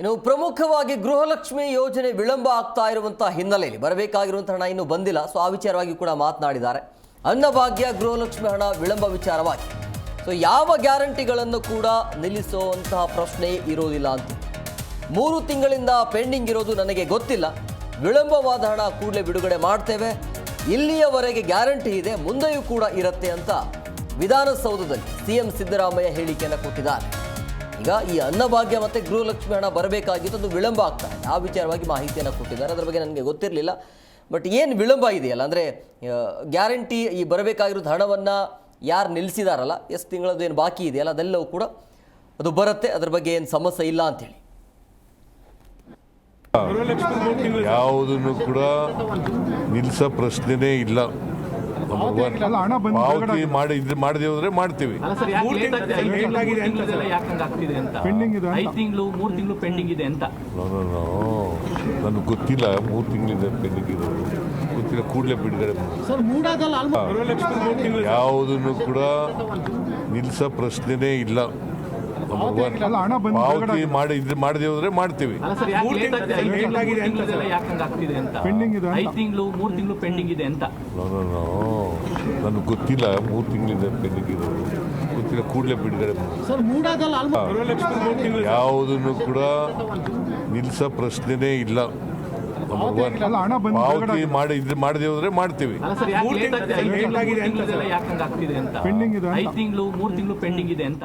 ಇನ್ನು ಪ್ರಮುಖವಾಗಿ ಗೃಹಲಕ್ಷ್ಮಿ ಯೋಜನೆ ವಿಳಂಬ ಆಗ್ತಾ ಇರುವಂತಹ ಹಿನ್ನೆಲೆಯಲ್ಲಿ ಬರಬೇಕಾಗಿರುವಂತಹ ಹಣ ಇನ್ನೂ ಬಂದಿಲ್ಲ. ಸೊ, ಆ ವಿಚಾರವಾಗಿ ಕೂಡ ಮಾತನಾಡಿದ್ದಾರೆ. ಅನ್ನಭಾಗ್ಯ ಗೃಹಲಕ್ಷ್ಮಿ ಹಣ ವಿಳಂಬ ವಿಚಾರವಾಗಿ. ಸೊ, ಯಾವ ಗ್ಯಾರಂಟಿಗಳನ್ನು ಕೂಡ ನಿಲ್ಲಿಸುವಂತಹ ಪ್ರಶ್ನೆ ಇರೋದಿಲ್ಲ ಅಂತ. ಮೂರು ತಿಂಗಳಿಂದ ಪೆಂಡಿಂಗ್ ಇರೋದು ನನಗೆ ಗೊತ್ತಿಲ್ಲ. ವಿಳಂಬವಾದ ಹಣ ಕೂಡಲೇ ಬಿಡುಗಡೆ ಮಾಡ್ತೇವೆ. ಇಲ್ಲಿಯವರೆಗೆ ಗ್ಯಾರಂಟಿ ಇದೆ, ಮುಂದೆಯೂ ಕೂಡ ಇರುತ್ತೆ ಅಂತ ವಿಧಾನಸೌಧದಲ್ಲಿ ಸಿಎಂ ಸಿದ್ದರಾಮಯ್ಯ ಹೇಳಿಕೆಯನ್ನು ಕೊಟ್ಟಿದ್ದಾರೆ. ಈಗ ಈ ಅನ್ನಭಾಗ್ಯ ಮತ್ತು ಗೃಹಲಕ್ಷ್ಮಿ ಹಣ ಬರಬೇಕಾಗಿತ್ತು, ಅದು ವಿಳಂಬ ಆಗ್ತಾ ಇದೆ. ಆ ವಿಚಾರವಾಗಿ ಮಾಹಿತಿಯನ್ನು ಕೊಟ್ಟಿದ್ದಾರೆ. ಅದರ ಬಗ್ಗೆ ನನಗೆ ಗೊತ್ತಿರಲಿಲ್ಲ. ಬಟ್ ಏನು ವಿಳಂಬ ಇದೆಯಲ್ಲ, ಅಂದರೆ ಗ್ಯಾರಂಟಿ ಈ ಬರಬೇಕಾಗಿರೋದು ಹಣವನ್ನು ಯಾರು ನಿಲ್ಲಿಸಿದಾರಲ್ಲ ಎಷ್ಟು ತಿಂಗಳದ್ದು ಏನು ಬಾಕಿ ಇದೆಯಲ್ಲ, ಅದೆಲ್ಲವೂ ಕೂಡ ಅದು ಬರುತ್ತೆ. ಅದ್ರ ಬಗ್ಗೆ ಏನು ಸಮಸ್ಯೆ ಇಲ್ಲ ಅಂತೇಳಿ. ಯಾವುದನ್ನು ಕೂಡ ನಿಲ್ಲಿಸೋ ಪ್ರಶ್ನೆನೇ ಇಲ್ಲ. ಪಾವತಿ ಮಾಡಿ ಇದು ಮಾಡದೆ ಹೋದ್ರೆ ಮಾಡ್ತೀವಿ ಐದು ತಿಂಗಳು ಮೂರು ತಿಂಗಳು ಪೆಂಡಿಂಗ್ ಇದೆ ಅಂತ. ನನಗೆ ಗೊತ್ತಿಲ್ಲ ಮೂರು ತಿಂಗಳಿಂದ ಪೆಂಡಿಂಗ್ ಇರೋದು ಗೊತ್ತಿಲ್ಲ ಕೂಡಲೇ ಬಿಡುಗಡೆ ಯಾವುದನ್ನು ಕೂಡ ನಿಲ್ಸ ಪ್ರಶ್ನೆನೇ ಇಲ್ಲ. ಪಾವತಿ ಮಾಡಿ ಇದು ಮಾಡದೆ ಹೋದ್ರೆ ಮಾಡ್ತೀವಿ. ಐದು ತಿಂಗಳು ಮೂರು ಇದೆ ತಿಂಗಳು ಪೆಂಡಿಂಗ್ ಇದೆ ಅಂತ. No no no. ನನಗೆ ಗೊತ್ತಿಲ್ಲ ಮೂರು ತಿಂಗಳಿಂದ ಪೆಂಡಿಂಗ್ ಇರೋದು ಗೊತ್ತಿಲ್ಲ ಕೂಡಲೇ ಬಿಡುಗಡೆ ಯಾವುದನ್ನು ಕೂಡ ನಿಲ್ಸೋ ಪ್ರಶ್ನೆನೇ ಇಲ್ಲ. ಪಾವತಿ ಮಾಡಿ ಇದ್ರೆ ಮಾಡದೆ ಹೋದ್ರೆ ಮಾಡ್ತೀವಿ. ಇದೆ. ಐದು ತಿಂಗಳು ಮೂರು ತಿಂಗಳು ಪೆಂಡಿಂಗ್ ಇದೆ ಅಂತ.